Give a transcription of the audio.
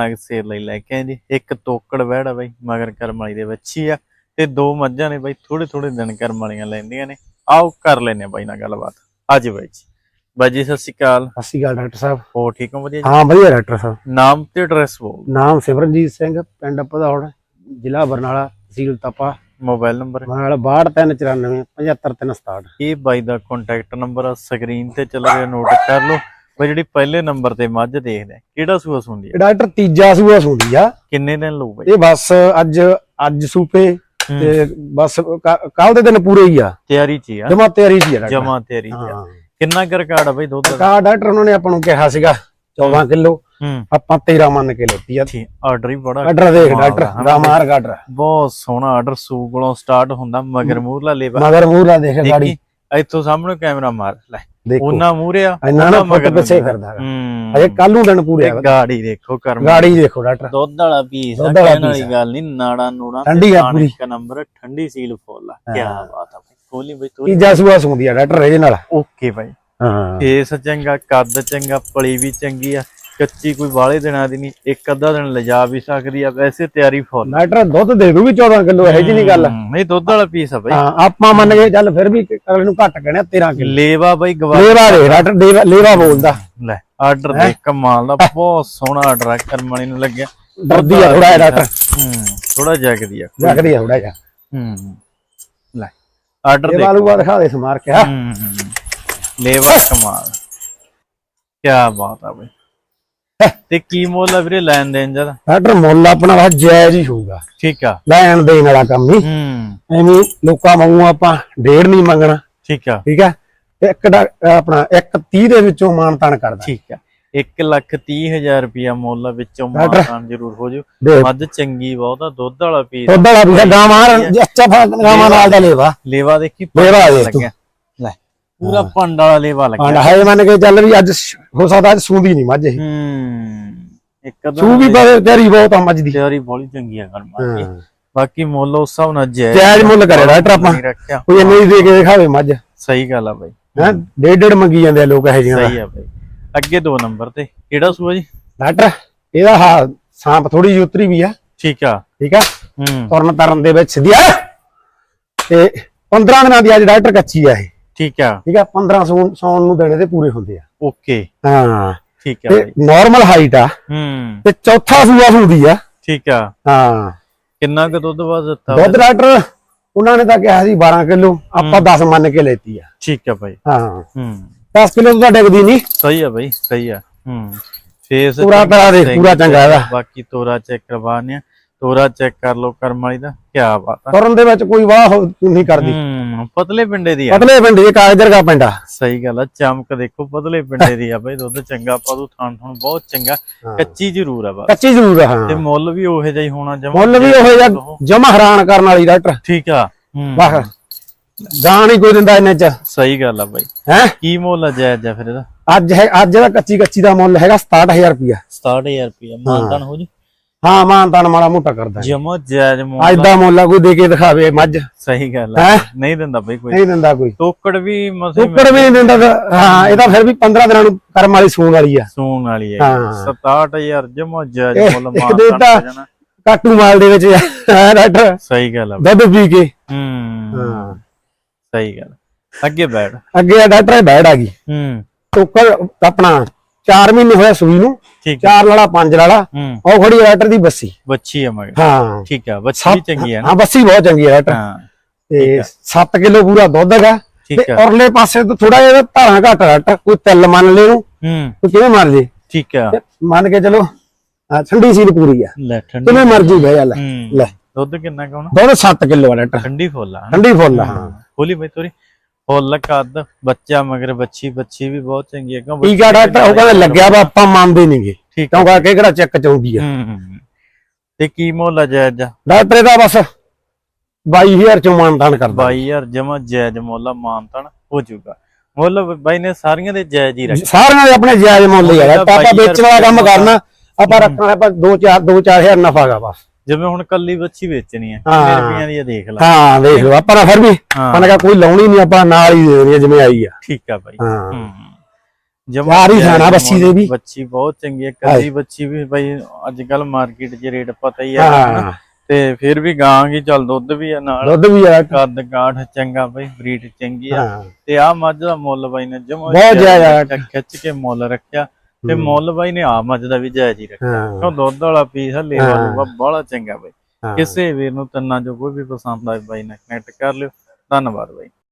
ਨਗ ਸੇਰ ਲਈ ਲੈ ਕੇ ਆਏ ਜੀ। ਇੱਕ ਤੋਕੜ ਵਹਿੜਾ ਬਾਈ ਮਗਰ ਕਰਮ ਵਾਲੀ ਦੇ ਵੱਛੀ ਆ। ਤੇ ਦੋ ਮੱਝਾਂ ਨੇ ਬਾਈ ਥੋੜੇ ਥੋੜੇ ਦਿਨ ਕਰਮ ਵਾਲੀਆਂ ਲੈਂਦੀਆਂ ਨੇ। ਆਓ ਕਰ ਲੈਨੇ ਬਾਈ ਨਾਲ ਗੱਲਬਾਤ। ਅੱਜ ਬਾਈ ਜੀ। ਬਾਈ ਜੀ ਸਤਿ ਸ਼੍ਰੀ ਅਕਾਲ। ਸਤਿ ਸ਼੍ਰੀ ਅਕਾਲ ਡਾਕਟਰ ਸਾਹਿਬ। ਹੋ ਠੀਕ ਹੋ ਵਧੀਆ ਜੀ? ਹਾਂ ਵਧੀਆ ਡਾਕਟਰ ਸਾਹਿਬ। ਨਾਮ ਤੇ ਐਡਰੈਸ ਬੋਲ ਨਾਮ ਸਿਮਰਨਜੀਤ ਸਿੰਘ ਪਿੰਡ ਪਧੌੜ ਜ਼ਿਲ੍ਹਾ ਬਰਨਾਲਾ ਤਹਿਸੀਲ ਤਪਾ। Mobile number? ਮੋਬਾਈਲ 6294 75367 ਇਹ ਬਾਈ ਦਾ ਕੰਟੈਕਟ ਨੰਬਰ ਆ ਸਕਰੀਨ ਤੇ ਚੱਲ ਰਿਹਾ ਨੋਟ ਕਰ ਲਓ। ਬਾਈ ਜਿਹੜੀ ਪਹਿਲੇ ਨੰਬਰ ਤੇ ਮੱਝ ਦੇਖਦੇ ਆ ਕਿਹੜਾ ਸੂਆ ਸੁੰਦੀ ਇਹ ਡਾਕਟਰ ਤੀਜਾ ਸੂਆ ਸੁੰਦੀ ਆ। ਕਿੰਨੇ ਦਿਨ ਲਊ ਬਾਈ? ਇਹ ਬਸ ਅੱਜ ਅੱਜ ਸੂਪੇ ਤੇ ਬਸ ਕੱਲ ਦੇ ਦਿਨ ਪੂਰੇ ਹੀ ਆ। ਤਿਆਰੀ ਚ ਹੀ ਆ। ਜਮਾ ਤਿਆਰੀ ਸੀ ਡਾਕਟਰ। ਜਮਾ ਤਿਆਰੀ ਚ ਆ। ਹਾਂ। ਕਿੰਨਾ ਕੁ ਰਿਕਾਰਡ ਆ ਬਾਈ ਦੁੱਧ ਦਾ? ਕਾ ਡਾਕਟਰ ਉਹਨਾਂ ਨੇ ਆਪਾਂ ਨੂੰ ਕਿਹਾ ਸੀਗਾ 14 ਕਿਲੋ। ਹੂੰ। ਆਪਾਂ 13 ਮੰਨ ਕੇ ਲੈਤੀ ਆ। ਠੀਕ ਆਰਡਰ ਹੀ ਬੜਾ ਆਰਡਰ ਦੇਖ ਕਮਾਲ ਦਾ, ਡਾਕਟਰ ਹਨਾ? ਰਾਮਾਰ ਬਹੁਤ ਸੋਹਣਾ ਆਰਡਰ ਸੂ ਕੋਲੋਂ ਸਟਾਰਟ ਹੁੰਦਾ ਮਗਰ ਮੂਰਲਾ ਲੇਵਾ। ਮਗਰ ਮੂਹਰਾ ਦੇਖ ਗਾੜੀ। ਇੱਥੋਂ ਸਾਹਮਣੇ ਕੈਮਰਾ ਮਾਰ ਲੈ। ਦੇਖੋ। ਉਹਨਾਂ ਮੂਰੇ ਆ ਇੰਨਾ ਨਾ ਨੂੰ ਪਿੱਛੇ। ਹੂੰ। ਅਜੇ ਕੱਲ ਨੂੰ ਦਿਨ ਪੂਰੇ ਆ ਗਾੜੀ ਦੇਖੋ ਕਰਮ ਗਾੜੀ ਦੇਖੋ ਡਾਕਟਰ। ਦੁੱਧ ਵਾਲਾ ਪੀਸ ਆ ਕਹਿਣ ਵਾਲੀ। ਗੱਲ ਨਹੀਂ ਨਾੜਾ ਨੂੜਾ ਠੰਡੀ ਆ ਪੂਰੀ। ਇੱਕ ਨੰਬਰ ਠੰਡੀ ਸੀਲ ਫੁੱਲ ਆ। ਕੀ। ਬਾਤ ਆ ਖੋਲੀ ਬਈ ਤੂੰ ਤੀਜਾ ਸੂਆ ਸੁੰਦੀ ਆ ਡਾਕਟਰ ਇਹਦੇ ਨਾਲ। ਓਕੇ ਬਾਈ। ਹਾਂ। ਫੇਸ ਚੰਗਾ ਕੱਦ ਚੰਗਾ ਪਲੀ ਵੀ ਚੰਗੀ ਆ। ਕੱਚੀ ਕੋਈ ਵਾਲੇ ਦਿਨਾਂ ਦੀ ਨਹੀਂ ਇੱਕ ਅੱਧਾ ਦਿਨ ਲਿਜਾ ਵੀ ਸਕਦੀ ਆ ਵੈਸੇ ਤਿਆਰੀ ਫੁੱਲ। ਡਾਕਟਰ ਦੁੱਧ ਦੇ ਦੂਗੀ 14 ਕਿਲੋ ਇਹੋ ਜਿਹੀ ਨਹੀਂ ਗੱਲ। ਨਹੀਂ ਦੁੱਧ ਵਾਲਾ ਪੀਸ ਆ ਬਾਈ। ਹਾਂ ਆਪਾਂ ਮੰਨ ਗਏ ਚੱਲ ਫਿਰ ਵੀ ਅਗਲੇ ਨੂੰ ਘੱਟ ਕਹਿਣਾ 13 ਕਿਲੋ। ਲੇਵਾ ਬਾਈ ਗਵਾ ਲੇਵਾ ਦੇ ਦੇਵਾ- ਲੇਵਾ ਬੋਲਦਾ। ਲੈ ਆਰਡਰ ਦੇਖ ਕਮਾਲ ਦਾ ਬਹੁਤ ਸੋਹਣਾ ਆਰਡਰ ਆ ਕਰਮਣੀ ਨੂੰ ਲੱਗਿਆ। ਡਰਦੀ ਆ ਥੋੜਾ ਡਾਕਟਰ। ਹੂੰ ਥੋੜਾ ਜਗਦੀ ਆ ਲੱਗਦੀ ਆ ਥੋੜਾ ਜਿਹਾ। ਹੂੰ ਲੈ ਆਰਡਰ ਦੇਖ। ਬਾਲੂਆ ਦਿਖਾ ਦੇ ਸਮਾਰ ਕੇ ਹਾਂ। ਹੂੰ ਲੇਵਾ ਕਮਾਲ। ਕੀ ਬਾਤ ਆ ਬਈ। ਤੇ ਕੀ ਮੁੱਲ ਆ ਵੀਰੇ ਲੈਣ ਦੇਣ ਜਦ ਡਾਕਟਰ ਮੁੱਲ ਆਪਣਾ ਵਾ ਜਾਇਜ਼ ਹੀ ਹੋਊਗਾ। ਠੀਕ ਆ। ਲੈਣ ਦੇਣ ਵਾਲਾ ਕੰਮ ਨਹੀਂ। ਹੂੰ। ਐਵੇਂ ਲੋਕਾਂ ਵਾਂਗੂ ਆਪਾਂ ਡੇਢ ਨਹੀਂ ਮੰਗਣਾ। ਠੀਕ ਆ। ਠੀਕ ਹੈ ਇੱਕ ਡਾ- ਆਪਣਾ ਇੱਕ 30 ਦੇ ਵਿੱਚੋਂ ਮਾਨ ਤਾਨ ਕਰਦਾ। ਠੀਕ ਆ। 1 ਲੱਖ 30 ਹਜ਼ਾਰ ਰੁਪਿਆ ਮੁੱਲ ਆ, ਵਿੱਚੋਂ। ਮਾਨਤਾਨ ਜ਼ਰੂਰ ਹੋ ਜੂ ਮੱਝ ਚੰਗੀ ਬਹੁਤ ਆ ਦੁੱਧ ਵਾਲਾ ਪੀਸ ਦੁੱਧ ਵਾਲਾ ਵੀ ਗਾਵਾਂ ਅੱਛਾ ਗਾਵਾਂ ਨਾਲ ਦਾ ਲੇਵਾ। ਲੇਵਾ ਦੇਖੀ ਲੇਵਾ। ਲੱਗਿਆ ਪੂਰਾ ਪੰਡ ਵਾਲਾ ਲੇਵਾ ਲੱਗਿਆ। ਹੈ ਮੰਨ ਕੇ ਚੱਲ ਵੀ ਅੱਜ ਹੋ ਸਕਦਾ ਅੱਜ ਸੂੰਦੀ ਨਹੀਂ ਮੱਝ ਇਹ। ਹੂੰ ਇੱਕ ਸੂ ਵੀ ਬੜੇ ਤੇਰੀ ਬਹੁਤ ਆ ਮੱਝ ਦੀ। ਤਿਆਰੀ ਬੋਲੀ ਚੰਗੀ ਆ ਕਰਮਾ ਦੀ। ਹਾਂ। ਬਾਕੀ ਮੁੱਲ ਉਸ ਹਿਸਾਬ ਨਾਲ ਜਾਇਜ਼ ਜਾਇਜ਼ ਮੁੱਲ ਕਰੇ ਡਾਕਟਰ ਆਪਾਂ। ਕੋਈ ਇੰਨੀ ਦੇ ਕੇ ਦਿਖਾਵੇ ਮੱਝ। ਸਹੀ ਗੱਲ ਆ ਬਾਈ। ਹੈ ਡੇਢ ਡੇਢ ਮੰਗੀ ਜਾਂਦੇ ਆ ਲੋਕ ਇਹ ਜਿਹੀਆਂ ਸਹੀ ਆ ਬਾਈ। ਅੱਗੇ ਦੋ ਨੰਬਰ ਤੇ। ਕਿਹੜਾ ਸੂਆ ਜੀ? ਡਾਕਟਰ ਇਹਦਾ ਹਾ ਸਾਂਪ ਥੋੜੀ ਜਿਹੀ ਉਤਰੀ ਵੀ ਆ। ਠੀਕ ਆ। ਠੀਕ ਆ? ਹੂੰ। ਤੁਰਨ ਤਰਨ ਦੇ ਵਿੱਚ ਸਿੱਧੀ ਆ। ਤੇ 15 ਦਿਨਾਂ ਦੀ ਅੱਜ ਡਾਕਟਰ ਕੱਚੀ ਆ ਇਹ। ਠੀਕ ਆ। ਠੀਕ ਆ 15 ਸੌਣ ਸੌਣ ਨੂੰ ਦੇਣੇ ਤੇ ਪੂਰੇ ਹੁੰਦੇ ਆ। ਓਕੇ। ਹਾਂ। ਠੀਕ ਆ ਤੇ ਬਾਈ। ਨਾਰਮਲ ਹਾਈਟ ਆ। ਹੂੰ। ਤੇ ਚੌਥਾ ਸੂਆ ਹੁੰਦੀ ਆ। ਠੀਕ ਆ। ਹਾਂ। ਕਿੰਨਾ ਕੁ ਦੁੱਧ ਵਾ ਦਿੱਤਾ ਦੁੱਧ ਡਾਕਟਰ ਉਹਨਾਂ ਨੇ ਤਾਂ ਕਿਹਾ ਸੀ 12 ਕਿਲੋ। ਆਪਾਂ 10 ਮੰਨ ਕੇ ਲੈਤੀ ਆ। ਠੀਕ ਆ ਬਾਈ। ਹਾਂ। ਹੂੰ। 10 ਕਿਲੋ ਤਾਂ ਡਿੱਗਦੀ ਨਹੀਂ। ਸਹੀ ਆ ਬਾਈ ਸਹੀ ਆ। ਹੂੰ। ਫੇਸ ਪੂਰਾ ਤਾਂ ਦੇਖ ਪੂਰਾ ਚੰਗਾ ਇਹਦਾ ਬਾਕੀ ਤੋਰਾ ਚੈੱਕ ਕਰਵਾਉਂਦੇ ਆ। ਤੋਰਾ ਚੈੱਕ ਕਰ ਲਓ ਕਰਮ ਵਾਲੀ ਦਾ। ਕੀ ਬਾਤ ਆ। ਤੁਰਨ ਦੇ ਵਿੱਚ ਕੋਈ ਵਾਹ ਨਹੀਂ ਕਰਦੀ। ਹੂੰ। ਪਤਲੇ ਪਿੰਡੇ ਦੀ ਆ। ਪਤਲੇ ਪਿੰਡ ਇਹ ਕਾਗਜ਼ਰ ਦਾ ਪਿੰਡ ਸਹੀ ਗੱਲ ਆ ਚਮਕ ਦੇਖੋ ਪਤਲੇ ਪਿੰਡੇ ਦੀ ਆ ਬਾਈ ਦੁੱਧ ਚੰਗਾ ਪਾਦੂ ਥਾਣ ਥਾਣ ਬਹੁਤ ਚੰਗਾ ਕੱਚੀ ਜ਼ਰੂਰ ਆ ਬਸ। ਕੱਚੀ ਜ਼ਰੂਰ ਆ ਤੇ ਮੁੱਲ ਵੀ ਉਹੋ ਜਿਹਾ ਹੀ ਹੋਣਾ ਜਮਾ ਮੁੱਲ ਵੀ ਉਹ ਜਿਹਾ ਜਮਾ ਹੈਰਾਨ ਕਰਨ ਵਾਲੀ ਡਾਕਟਰ। ਠੀਕ ਆ ਵਾਹ। ਜਾਨ ਹੀ ਕੋਈ ਦਿੰਦਾ ਇਹਨੇ ਚ। ਸਹੀ ਗੱਲ ਆ ਬਾਈ। ਹੈ? ਕੀ ਮੁੱਲ ਆ ਜਾਇਜ਼ ਆ ਫਿਰ ਇਹਦਾ? ਅੱਜ ਹੈ ਅੱਜ ਦਾ ਕੱਚੀ ਕੱਚੀ ਦਾ ਮੁੱਲ ਹੈਗਾ 67000 ਰੁਪਇਆ 67000 ਰੁਪਏ ਮਾਨਦਾਨ ਹੋ ਜੀ। ਹਾਂ ਮਾਨ ਤਾਨ ਮਾੜਾ ਮੋਟਾ ਕਰਦਾ। ਜਮਾ ਜਾਇਜ਼ ਮੁੱਲ ਅੱਜ ਦਾ ਮੁੱਲ ਆ ਕੋਈ ਦੇ ਕੇ ਦਿਖਾਵੇ ਮੱਝ। ਸਹੀ ਗੱਲ ਆ। ਹੈਂ? ਨਹੀਂ ਦਿੰਦਾ ਬਾਈ ਕੋਈ। ਨਹੀਂ ਦਿੰਦਾ ਕੋਈ। ਤੋਕੜ ਵੀ ਮਸੇ ਉੱਪਰ ਵੀ ਨਹੀਂ ਦਿੰਦਾ ਤਾਂ- ਹਾਂ ਇਹਦਾ ਫਿਰ ਵੀ 15 ਦਿਨਾਂ ਨੂੰ ਕਰਮ ਵਾਲੀ ਸੂਣ ਵਾਲੀ ਆ। ਸੂਣ ਵਾਲੀ ਹਾਂ। 67000 ਜਮਾ ਜਾਇਜ਼ ਇਹ- ਮੁੱਲ ਤਾਂ- ਹੋ ਜਾਣਾ। ਕਾਟੂ ਮਾਲ ਦੇ ਵਿੱਚ ਹੈ ਡਾਕਟਰ। ਸਹੀ ਗੱਲ ਆ। ਦੁੱਧ ਪੀ ਕੇ। ਹੂੰ। ਹਾਂ। ਸਹੀ ਗੱਲ। ਅੱਗੇ ਬੈਠ। ਅੱਗੇ ਆ ਡਾਕਟਰ ਇਹ ਬੈੜ ਆ ਗਈ। ਹੂੰ। ਟੋਕਰ ਆਪਣਾ 4 ਮਹੀਨੇ ਹੋਇਆ ਸੂਈ ਨੂੰ ਠੀਕ ਚਾਰ ਲਾਲਾ ਪੰਜ ਲਾਲਾ ਉਹ ਖੜੀ ਡਾਕਟਰ ਦੀ ਬੱਸੀ। ਬੱਚੀ ਹੈ ਮਗਰ ਹਾਂ। ਠੀਕ ਹੈ ਬੱਚੀ ਵੀ ਚੰਗੀ ਹੈ ਨਾ। ਹਾਂ ਬੱਸੀ ਬਹੁਤ ਚੰਗੀ ਹੈ ਡਾਕਟਰ ਹਾਂ। ਤੇ 7 ਕਿਲੋ ਪੂਰਾ ਦੁੱਧ ਹੈਗਾ। ਤੇ ਔਰਲੇ ਪਾਸੇ ਤੋਂ ਥੋੜਾ ਜਿਹਾ ਧਾਰਾਂ ਘੱਟ ਡਾਕਟਰ ਕੋਈ ਤਿਲ ਮੰਨ ਲੈ ਨੂੰ ਹੂੰ। ਕਿਵੇਂ ਮਰ ਜੇ ਠੀਕ ਹੈ। ਤੇ ਮੰਨ ਕੇ ਚਲੋ ਆ ਠੰਡੀ ਸੀਲ ਪੂਰੀ ਆ ਲੈ ਠੰਡੀ। ਕਿਵੇਂ ਮਰਜ਼ੀ ਬਹਿ ਜਾ ਲੈ। ਦੁੱਧ ਕਿੰਨਾ ਕਾਉਣਾ ਦੁੱਧ 7 ਕਿਲੋ ਆ ਡਾਕਟਰ ਠੰਡੀ ਫੁੱਲ ਆ? ਠੰਡੀ ਫੁੱਲ ਆ ਹਾਂ। ਖੋਲੀ ਬਈ ਤੋਰੀ। ਫੁੱਲ ਕੱਦ ਬੱਚਾ ਮਗਰ ਬੱਚੀ ਬੱਚੀ ਵੀ ਬਹੁਤ ਚੰਗੀ ਹੈ ਕਿਉਂ ਠੀਕ ਆ ਡਾਕਟਰ ਉਹ ਕਹਿੰਦੇ ਲੱਗਿਆ ਵਾ ਆਪਾਂ ਮੰਨਦੇ ਨਹੀਂਗੇ ਠੀਕ ਹੈ। ਕਿਉਂਕਿ ਕਿਹੜਾ ਚੈੱਕ ਚਾਉਂਦੀ ਆ। ਤੇ ਕੀ ਮੁੱਲ ਜਾਇਜ਼? ਡਾਕਟਰ ਇਹਦਾ ਬਸ 22000 ਚੋਂ ਮਾਨਦਾਨ ਕਰਦਾ। 22000 ਜਮਾ ਜਾਇਜ਼ ਮੁੱਲ ਮਾਨਤਨ ਹੋ ਜਾਊਗਾ। ਮੁੱਲ ਬਾਈ ਨੇ ਸਾਰੀਆਂ ਦੇ ਜਾਇਜ਼ ਹੀ ਰੱਖੇ। ਸਾਰਿਆਂ ਦੇ ਆਪਣੇ ਜਾਇਜ਼ ਮੁੱਲ ਹੀ ਆ। ਆਪਾਂ ਵੇਚਣ ਵਾਲਾ ਕੰਮ ਕਰਨਾ ਆਪਾਂ ਰੱਖਣਾ ਆਪਾਂ 2 4 2 4000 ਨਫਾਗਾ ਬਸ। ਜਿਵੇਂ ਹੁਣ ਕੱਲੀ ਬੱਚੀ ਵੇਚਣੀ ਹੈ ਹਾਂ। ਰੁਪਈਆਂ ਦੀ ਆ ਦੇਖ ਲੈ। ਹਾਂ ਦੇਖ ਲਓ ਆਪਾਂ ਫਿਰ ਵੀ ਹਾਂ। ਆਪਾਂ ਨੇ ਕਿਹਾ ਕੋਈ ਲਾਉਣੀ ਨਹੀਂ ਆਪਾਂ ਨਾਲ ਹੀ ਦੇ ਦੇਣੀ ਆ ਜਿਵੇਂ ਆਈ ਆ। ਠੀਕ ਆ ਬਾਈ। ਹਾਂ। ਹੂੰ। ਜਮਾਂ ਯਾਰ ਹੀ ਖਾਣਾ ਜਾਇਜ਼ ਬੱਚੀ ਦੇ ਵੀ। ਬੱਚੀ ਬਹੁਤ ਚੰਗੀ ਹੈ ਕੱਲੀ ਬੱਚੀ ਵੀ ਬਾਈ ਅੱਜ ਕੱਲ ਮਾਰਕੀਟ 'ਚ ਰੇਟ ਪਤਾ ਹੀ ਆ। ਹਾਂ। ਤੇ ਫਿਰ ਵੀ ਗਾਂ ਕੀ ਚੱਲ ਦੁੱਧ ਵੀ ਆ ਨਾਲ। ਦੁੱਧ ਵੀ ਆ। ਕੱਦ ਕਾਠ ਚੰਗਾ ਬਾਈ ਬਰੀਡ ਚੰਗੀ ਆ। ਹਾਂ। ਤੇ ਆ ਮੱਝ ਦਾ ਮੁੱਲ ਬਾਈ ਨੇ ਜਮਾ ਬਹੁਤ ਆ। ਖਿੱਚ ਕੇ ਮੁੱਲ ਰੱਖਿਆ। ਤੇ ਮੁੱਲ ਬਾਈ ਨੇ ਆ ਮੱਝ ਦਾ ਵੀ ਜਾਇਜ਼ ਹੀ ਰੱਖਿਆ। ਕਿਉਂ ਦੁੱਧ ਵਾਲਾ ਪੀਸ ਹੱਲੇ ਹਾਂ। ਵਾਲੂਗਾ ਬੜਾ ਚੰਗਾ ਬਾਈ। ਕਿਸੇ ਵੀਰ ਨੂੰ ਤੰਨਾ ਜੋ ਕੋਈ ਵੀ ਪਸੰਦ ਆਏ ਬਾਈ ਨਾਲ ਕਨੈਕਟ ਕਰ ਲਿਓ। ਧੰਨਵਾਦ ਬਾਈ।